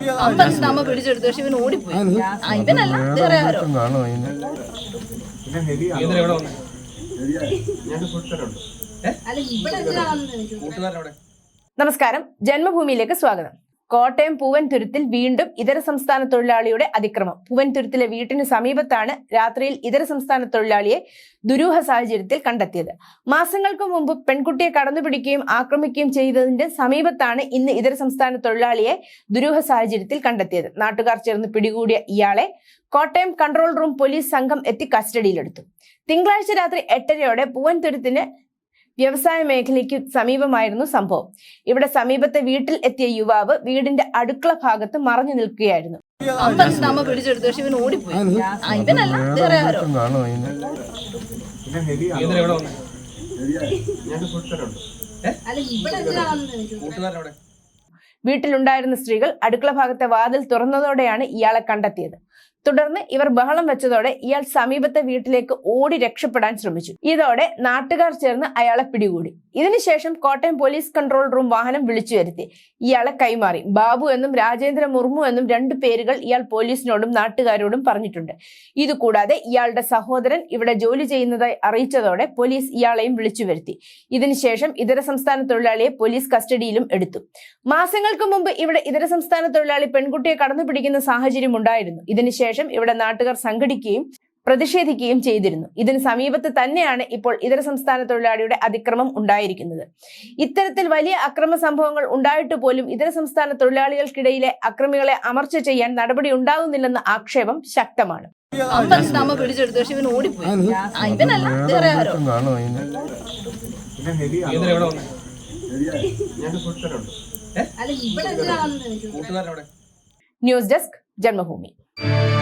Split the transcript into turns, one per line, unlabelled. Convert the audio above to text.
അമ്പലത്തിന്റെ അമ്മ പിടിച്ചെടുത്തു. പക്ഷെ ഇവൻ ഓടിപ്പോയി. ആ ഇവനല്ല വേറെ ആരോ.
നമസ്കാരം. ജന്മഭൂമിയിലേക്ക് സ്വാഗതം. കോട്ടയം പൂവൻതുരുത്തിൽ വീണ്ടും ഇതര സംസ്ഥാന തൊഴിലാളിയുടെ അതിക്രമം. പൂവൻതുരുത്തിലെ വീട്ടിന് സമീപത്താണ് രാത്രിയിൽ ഇതര സംസ്ഥാന തൊഴിലാളിയെ ദുരൂഹ സാഹചര്യത്തിൽ കണ്ടെത്തിയത്. മാസങ്ങൾക്ക് മുമ്പ് പെൺകുട്ടിയെ കടന്നുപിടിക്കുകയും ആക്രമിക്കുകയും ചെയ്തതിന്റെ സമീപത്താണ് ഇന്ന് ഇതര സംസ്ഥാന തൊഴിലാളിയെ ദുരൂഹ സാഹചര്യത്തിൽ കണ്ടെത്തിയത്. നാട്ടുകാർ ചേർന്ന് പിടികൂടിയ ഇയാളെ കോട്ടയം കൺട്രോൾ റൂം പോലീസ് സംഘം എത്തി കസ്റ്റഡിയിലെടുത്തു. തിങ്കളാഴ്ച രാത്രി എട്ടരയോടെ പൂവൻതുരുത്തിന് വ്യവസായ മേഖലയ്ക്ക് സമീപമായിരുന്നു സംഭവം. ഇവിടെ സമീപത്തെ വീട്ടിൽ എത്തിയ യുവാവ് വീടിന്റെ അടുക്കള ഭാഗത്ത് മറഞ്ഞു നിൽക്കുകയായിരുന്നു.
അമ്മ പിടിച്ചെടുത്തു. പക്ഷെ ഇവൻ ഓടിപ്പോയി. ഇവനല്ല വേറെ ആരോ.
വീട്ടിലുണ്ടായിരുന്ന സ്ത്രീകൾ അടുക്കള ഭാഗത്തെ വാതിൽ തുറന്നതോടെയാണ് ഇയാളെ കണ്ടെത്തിയത്. തുടർന്ന് ഇവർ ബഹളം വെച്ചതോടെ ഇയാൾ സമീപത്തെ വീട്ടിലേക്ക് ഓടി രക്ഷപ്പെടാൻ ശ്രമിച്ചു. ഇതോടെ നാട്ടുകാർ ചേർന്ന് അയാളെ പിടികൂടി. ഇതിനുശേഷം കോട്ടയം പോലീസ് കൺട്രോൾ റൂം വാഹനം വിളിച്ചു വരുത്തി. ഇയാളെ കൈമാറി. ബാബു എന്നും രാജേന്ദ്ര മുർമു എന്നും രണ്ടു പേരുകൾ ഇയാൾ പോലീസിനോടും നാട്ടുകാരോടും പറഞ്ഞിട്ടുണ്ട്. ഇതുകൂടാതെ ഇയാളുടെ സഹോദരൻ ഇവിടെ ജോലി ചെയ്യുന്നതായി അറിയിച്ചതോടെ പോലീസ് ഇയാളെയും വിളിച്ചു വരുത്തി. ഇതിനുശേഷം ഇതര സംസ്ഥാന തൊഴിലാളിയെ പോലീസ് കസ്റ്റഡിയിലും എടുത്തു. മാസങ്ങൾക്ക് മുമ്പ് ഇവിടെ ഇതര സംസ്ഥാന തൊഴിലാളി പെൺകുട്ടിയെ കടന്നു പിടിക്കുന്ന സാഹചര്യം ഉണ്ടായിരുന്നു ഇതിനുശേഷം ഇവിടെ നാട്ടുകാർ സംഘടിക്കുകയും പ്രതിഷേധിക്കുകയും ചെയ്തിരുന്നു. ഇതിന് സമീപത്ത് തന്നെയാണ് ഇപ്പോൾ ഇതര സംസ്ഥാന തൊഴിലാളിയുടെ അതിക്രമം ഉണ്ടായിരിക്കുന്നത്. ഇത്തരത്തിൽ വലിയ അക്രമ സംഭവങ്ങൾ ഉണ്ടായിട്ട് പോലും ഇതര സംസ്ഥാന തൊഴിലാളികൾക്കിടയിലെ അക്രമികളെ അമർച്ച ചെയ്യാൻ നടപടി ഉണ്ടാകുന്നില്ലെന്ന ആക്ഷേപം ശക്തമാണ്.
അമ്പലത്തിന്റെ അമ്മ പിടിച്ചെടുത്തു പക്ഷെ ഇവൻ ഓടിപ്പോയി. ഇവനല്ല വേറെ ആരോ?
News desk Janmabhumi. Thank you.